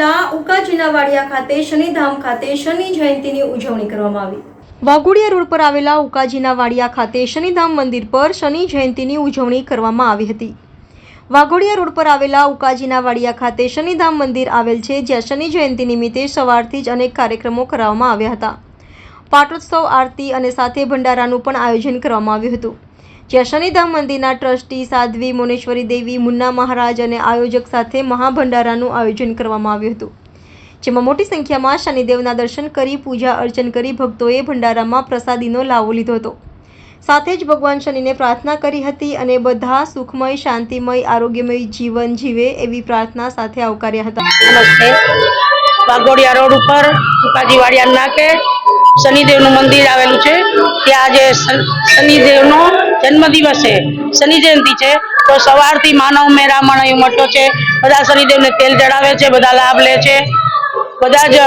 ઉકાજીના વાડિયા ખાતે શનિધામ ખાતે શનિ જયંતીની ઉજવણી કરવામાં આવી. વાઘોડિયા રોડ પર આવેલા ઉકાજીના વાડિયા ખાતે શનિધામ મંદિર પર શનિ જયંતીની ઉજવણી કરવામાં આવી હતી. વાઘોડિયા રોડ પર આવેલા ઉકાજીના વાડિયા ખાતે શનિધામ મંદિર આવેલ છે, જ્યાં શનિ જયંતી નિમિત્તે સવારથી જ અનેક કાર્યક્રમો કરાવવામાં આવ્યા હતા. પાટોત્સવ, આરતી અને સાથે ભંડારાનું પણ આયોજન કરવામાં આવ્યું હતું. જ્યાં શનિધામ મંદિરના ટ્રસ્ટી સાધ્વી મોનેશ્વરી દેવી, મુન્ના મહારાજ અને આયોજક સાથે મહાભંડારાનું આયોજન કરવામાં આવ્યું હતું. જેમાં મોટી સંખ્યામાં શનિદેવના દર્શન કરી, પૂજા અર્ચન કરી ભક્તોએ ભંડારામાં પ્રસાદીનો લાવો લીધો હતો. સાથે જ ભગવાન શનિને પ્રાર્થના કરી હતી અને બધા સુખમય, શાંતિમય, આરોગ્યમય જીવન જીવે એવી પ્રાર્થના સાથે આવકાર્યા હતા. નમસ્તે. વાઘોડિયા રોડ ઉપર ઉકાજીવાડિયા નાકે શનિદેવનું મંદિર આવેલું છે. ત્યાં આજે શનિદેવનો જન્મદિવસ છે. શનિ જયંતિ છે. તો સવારથી માનવ મેરામણ અહીં મોટો છે. બધા શનિદેવને તેલ ચડાવે છે, બધા લાભ લે છે. બધા જ,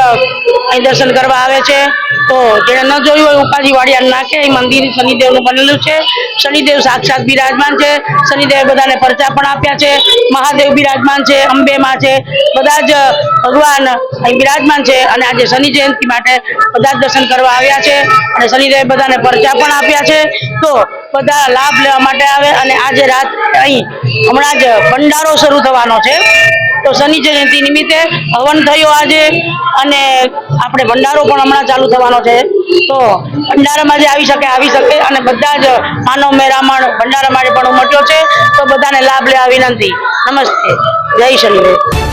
અહીં દર્શન કરવા આવે છે. તો જેણે ન જોયું હોય ઉકાજીવાડિયા નાખે અહીં મંદિર શનિદેવનું બનેલું છે. શનિદેવ સાક્ષાત બિરાજમાન છે. શનિદેવે બધાને પરચા પણ આપ્યા છે. મહાદેવ બિરાજમાન છે, અંબેમાં છે. બધા જ ભગવાન અહીં બિરાજમાન છે અને આજે શનિ જયંતિ માટે બધા જ દર્શન કરવા આવ્યા છે. અને શનિદેવે બધાને પરચા પણ આપ્યા છે. તો બધા લાભ લેવા માટે આવે અને આજે રાત અહીં હમણાં જ ભંડારો શરૂ થવાનો છે. તો શનિ જયંતિ નિમિત્તે હવન થયો આજે અને આપણે ભંડારો પણ હમણાં ચાલુ થવાનો છે. તો ભંડારામાં જે આવી શકે આવી શકે અને બધા જ માનવ મેરામણ ભંડારા માટે પણ ઉમટ્યો છે. તો બધાને લાભ લેવા વિનંતી. નમસ્તે. જય શનિદેવ.